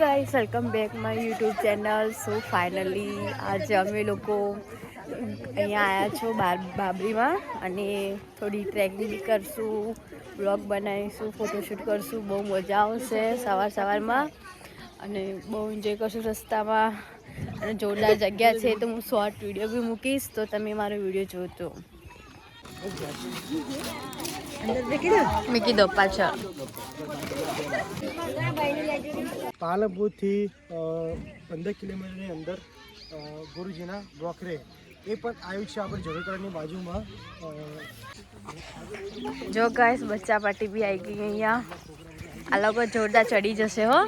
Guys welcome back my YouTube channel so finally આજે અમે લોકો અહીંયા આવ્યા છો બાર બાબરીમાં અને થોડી ટ્રેકિંગ કરશું બ્લોગ બનાવીશું ફોટોશૂટ કરશું. બહુ મજા આવશે સવાર સવારમાં. અને બહુ એન્જોય કરશું રસ્તામાં. અને જોરદાર જગ્યા છે તો હું શોર્ટ વીડિયો બી મૂકીશ તો તમે મારો વીડિયો જોજો. મૂકી દો પાછળ. પાલનપુરથી પંદર કિલોમીટરની અંદર ગુરુજીના બ્રોકરે એ પણ આવ્યું છે આપણે જરોકરની બાજુમાં. જો ગાઈસ બચ્ચા પાર્ટી બી આવી ગઈ અહીંયા. આ લોકો જોરદાર ચડી જશે, હો.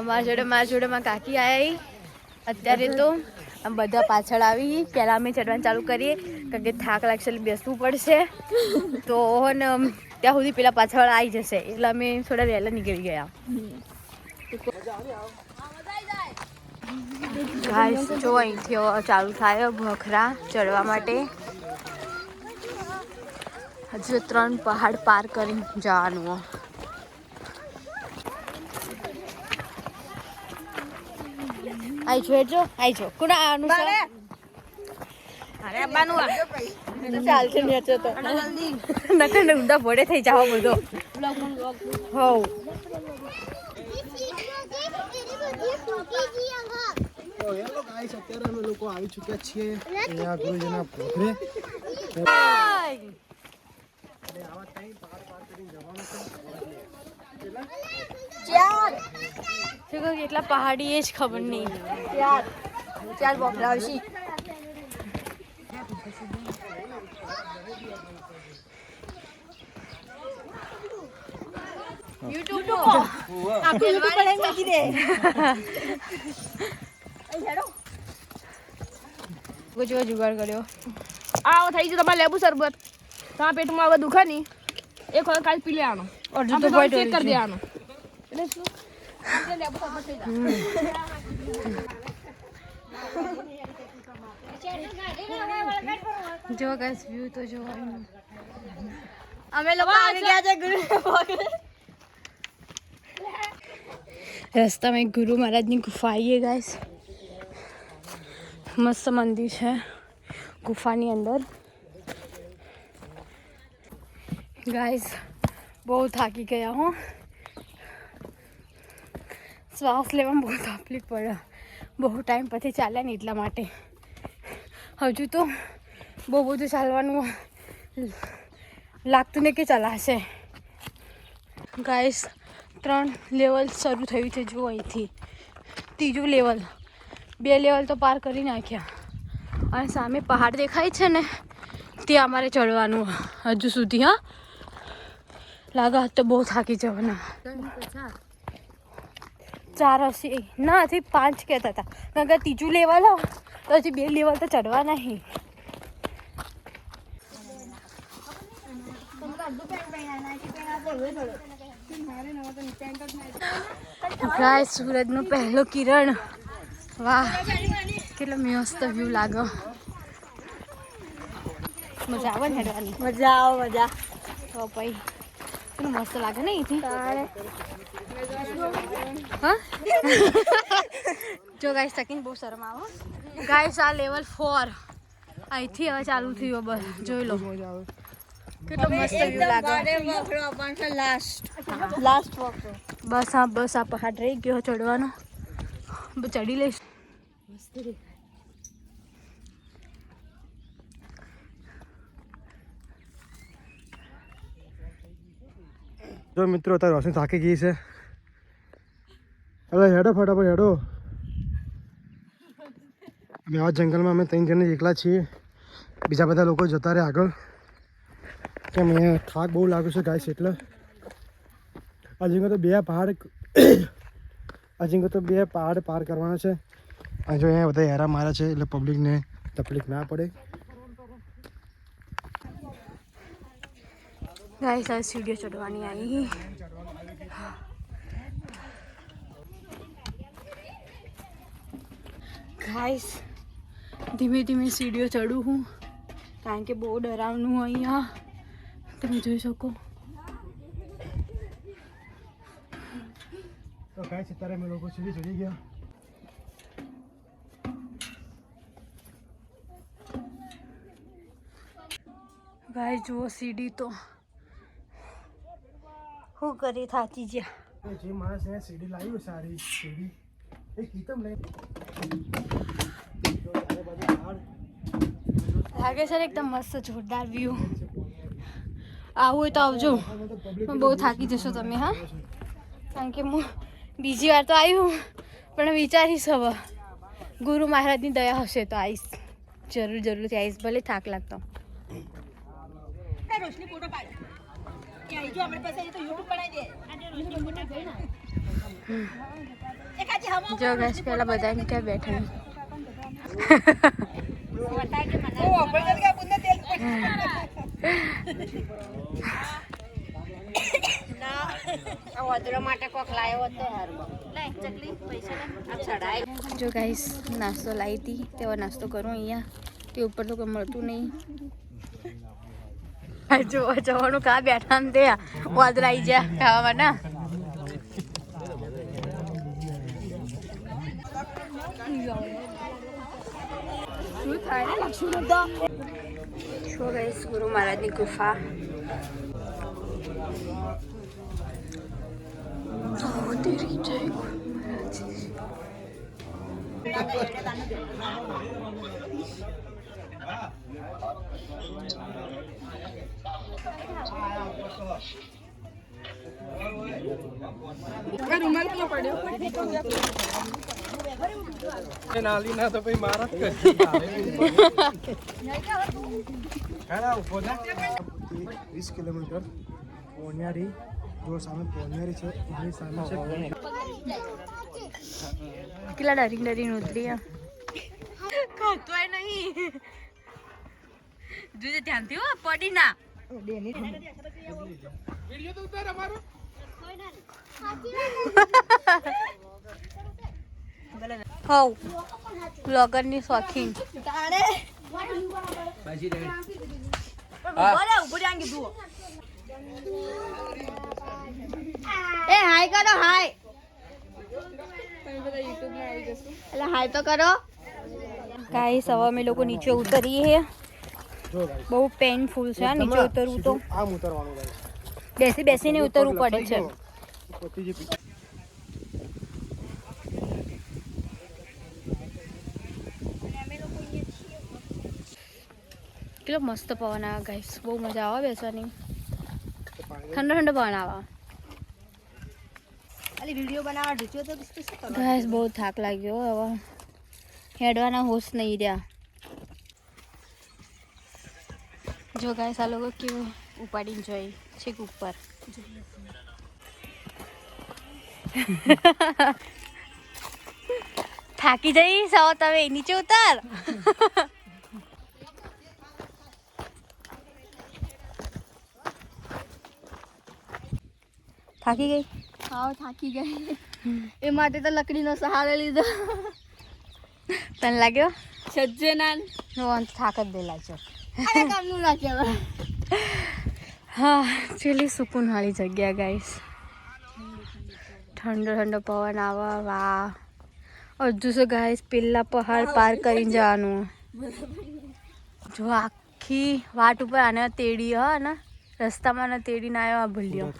અમારા જોડે, મારા જોડે માં કાકી આવી અત્યારે તો આમ બધા પાછળ આવી. પહેલાં અમે ચડવાનું ચાલુ કરીએ. કારણ કે થાક લાગશે એટલે બેસવું પડશે. તો ને ત્યાં સુધી પેલા પાછળ આવી જશે. એટલે અમે થોડા વહેલા નીકળી ગયા. ગાઈસ જો અહીંથી ચાલુ થાય ભખરા ચડવા માટે. હજુ ત્રણ પહાડ પાર કરી જવાનું. આઈ જો આઈ જો કુણા આ ચાલશે ને તો નકર ને ઊંધા ભોડે થઈ જાવ બધો હોવ તો હેલો ગાઈસ અત્યારે અમે લોકો આવી ચૂક્યા છીએ અહીંયા ગુરુજીના બ્રોકરે આવા ટાઈમ પાર પાર કરીને જવાનું છે શું કેટલા પહાડી એ જ ખબર નહીં. ચાર બોકડા આવશી જો જુગાડ કર્યો આવો થઈ ગયું તમારે લેબુ શરબત તમારા પેટમાં હવે દુખે નહીં એક વખત કાલ પી લેવાનો અડધું તો પોઈન્ટ ચેક કરી દેવાનો એટલે શું લેબુ શરબત થઈ જાય જો ગાઈસ વ્યૂ તો જો અમે લોકો આવી ગયા છે ગુરુ રસ્તામાં એક ગુરુ મહારાજની ગુફા આવીએ ગાઈસ મસ્ત મંદિર છે ગુફાની અંદર. ગાઈસ બહુ થાકી ગયા હું. શ્વાસ લેવામાં બહુ તકલીફ પડે. બહુ ટાઈમ પછી ચાલ્યા ને એટલા માટે. હજુ તો બહુ બધું ચાલવાનું લાગતું ને કે ચલાશે. ગાઈસ ત્રણ લેવલ શરૂ થયું છે જો અહીંથી. ત્રીજું લેવલ બે લેવલ તો પાર કરી નાખ્યા. અને સામે પહાડ દેખાય છે ને, ત્યાં અમારે ચડવાનું હજુ સુધી, હા. લાગા તો બહુ થાકી જવાના. ચાર હશે ના, હજી પાંચ કહેતા હતા. કારણ કે ત્રીજું લેવલ તો હજી બે લેવલ તો ચડવા નહીં. ગાય સૂરજનો પહેલો કિરણ. વાહ કેટલો મસ્ત વ્યૂ લાગે મજા આવે ને હેડવાની? મજા આવો મજા. તો પછી કેટલું મસ્ત લાગે ને અહીંથી? જો ગાઈસ સેકન્ડ બહુ શરમ આવો ગાય આ લેવલ ફોર અહીંથી હવે ચાલુ થયું બસ. જોઈ લો. મજા આવે કેટલો મસ્ત વ્યૂ લાગે. લાસ્ટ લાસ્ટ બોક્સ બસ હા બસ આ પહાડ રહી ગયો ચડવાનો. ચડી લઈશ. જો મિત્રો અત્યારે રોશની થાકી ગઈ છે. અરે હેડો ફટાફટ હેડો. અમે આવા જંગલમાં અમે ત્રણ જણ એકલા છીએ. બીજા બધા લોકો જતા રહે આગળ. કેમ અહીંયા થાક બહુ લાગે છે ગાય એટલે હજી તો બે પહાડ હજી તો બે પહાડ પાર કરવાના છે. અને જો અહીંયા બધા હેરા મારા છે, એટલે પબ્લિકને તકલીફ ના પડે. ગાઈસ આ સીડીઓ ચડવાની આવી. ગાઈસ ધીમે ધીમે સીડીઓ ચડું હું. કારણ કે બહુ ડરાવનું અહીંયા. તમે જોઈ શકો તો ગાઈસ અત્યારે અમે લોકો સીડી ચડી ગયા ગાય જુઓ સીડી તો શું કરી થાકી ગયા એ જે માણસ અહીંયા સીડી લાવ્યું સારી સીડી એ કીતમ લઈ તો ચારે બાજુ ઝાડ લાગે છે ને એકદમ મસ્ત જોરદાર વ્યૂ આવું હોય તો આવજો. પણ બહુ થાકી જશો તમે હા? કારણ કે હું બીજી વાર તો આવ્યું પણ વિચારીશ હવે. ગુરુ મહારાજની દયા હશે તો આવીશ જરૂર જરૂરથી આવીશ ભલે થાક લાગતો. જો ગેસ પહેલા બધા ત્યાં બેઠા જો ગાઈસ નાસ્તો લાવી હતી. તેવા નાસ્તો કરું અહીંયા. તે ઉપર તો કંઈ મળતું નહીં. જોવા જવાનું કા બેઠા ને તે વાદરાઈ આવી જાય ખાવા ના શું થાય છો ગાઈસ ગુરુ મહારાજની ગુફા. Oh, તેરી જય ગુરુ મહારાજ એ નાલી ના તો પછી મારા જ ઘણા ઊભો વીસ કિલોમીટર પોનિયારી જો સામે પોનિયારી છે એની સામે છે કેટલા ડરી ડરીને ઉતરી ખાતોય નહીં. જોજે ધ્યાનથી હો પડી ના. હવ બ્લોગરની શોખીન. એ હાય કરો હાય એટલે હાય તો કરો. ગાઈસ હવે અમે લોકો નીચે ઉતરીએ બહુ પેનફુલ છે નીચે ઉતરવું તો. આમ ઉતરવાનું બેસી બેસીને ઉતરવું પડે છે. કેટલો મસ્ત પવન આવે ગાઈસ બહુ મજા આવે બેસવાની. ઠંડો ઠંડો પવન આવે. વીડિયો બનાવવા ઢૂચ્યો તો શું કરો ગાઈસ, બહુ થાક લાગ્યો હવે. હેડવાના હોશ નહીં રહ્યા. જો ગાઈસ, આ લોકો કેવું ઉપાડીને જોઈ છેક ઉપર. થાકી જઈશ હવે તમે નીચે ઉતાર. થાકી ગઈ? હા થાકી ગઈ. એ માટે તો લકડીનો સહારો લીધો. તને લાગ્યો? સજ્જે નાન. હું થાક જ દેલા છે. આ કામનું ના કહેવાય. હા ચેલી સુકૂન વાળી જગ્યા ગાઈસ ઠંડો ઠંડો પવન આવા વાહ. હજુ તો ગાઈસ પેલા પહાડ પાર કરીને જવાનું. જો આખી વાટ ઉપર આને તેડી હ ને રસ્તામાં ને તેડીને આવ્યો આ ભૂલ્યો.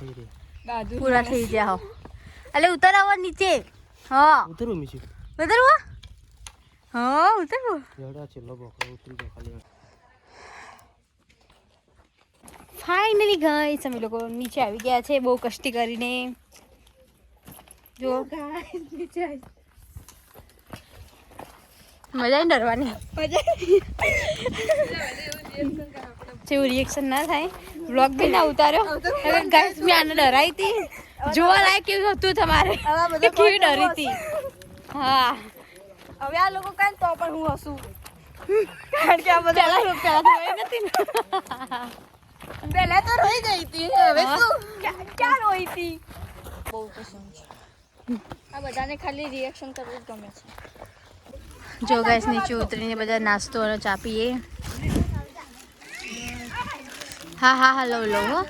પૂરા થઈ ગયા હો એટલે ઉતર આવો નીચે. હા. ઉતરવું મીશી. ઉતરવું? હા ઉતરવું. જડા છે લગો ઉતરી ગયો ખાલી ફાઇનલી ગાઈસ અમે લોકો નીચે આવી ગયા છે બહુ કષ્ટી કરીને. જો. મજા આવી ડરવાની. જેવું રિએક્શન ના થાય. વ્લોગ બી ના ઉતાર્યો. ગાઈસ મેં આને ડરાઈ હતી. જોવા લાયક કેવું હતું તમારે. કેવી ડરી હતી. હા. હવે આ લોકો કાંઈ તો પણ હું હસું. કારણ કે આ બધા પેલા તો રોઈ નથી પહેલા તો રોઈ ગઈ હતી. હવે. શું? ક્યાં રોઈ હતી? બહુ પસંદ છે. આ બધાને ખાલી રિએક્શન કરવું જ ગમે છે. જો ગાઈસ નીચે ઉતરીને બધા નાસ્તો અને ચા પીએ. હા હા હા લઉં લઉં હો.